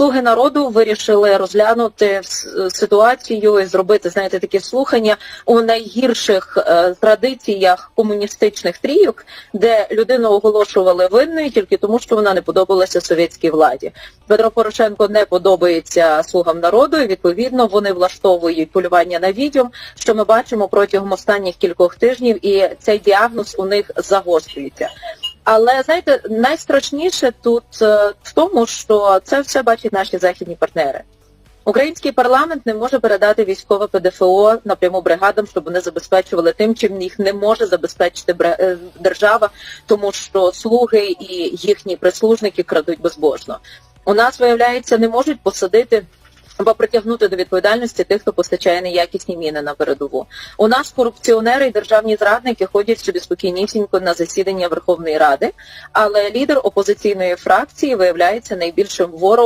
Слуги народу вирішили розглянути ситуацію і зробити, знаєте, такі слухання у найгірших е, традиціях комуністичних трійок, де людину оголошували винною тільки тому, що вона не подобалася совєтській владі. Петро Порошенко не подобається слугам народу, і відповідно вони влаштовують полювання на відьом, що ми бачимо протягом останніх кількох тижнів, і цей діагноз у них загострюється. Але знаєте, найстрашніше тут е, в тому, що це все бачать наші західні партнери. Український парламент не може передати військове ПДФО напряму бригадам, щоб вони забезпечували тим, чим їх не може забезпечити е, держава, тому що слуги і їхні прислужники крадуть безбожно. У нас виявляється, не можуть посадити. Або притягнути до відповідальності тих, хто постачає неякісні міни на передову. У нас корупціонери і державні зрадники ходять собі спокійнісінько на засідання Верховної Ради, але лідер опозиційної фракції виявляється найбільшим ворогом.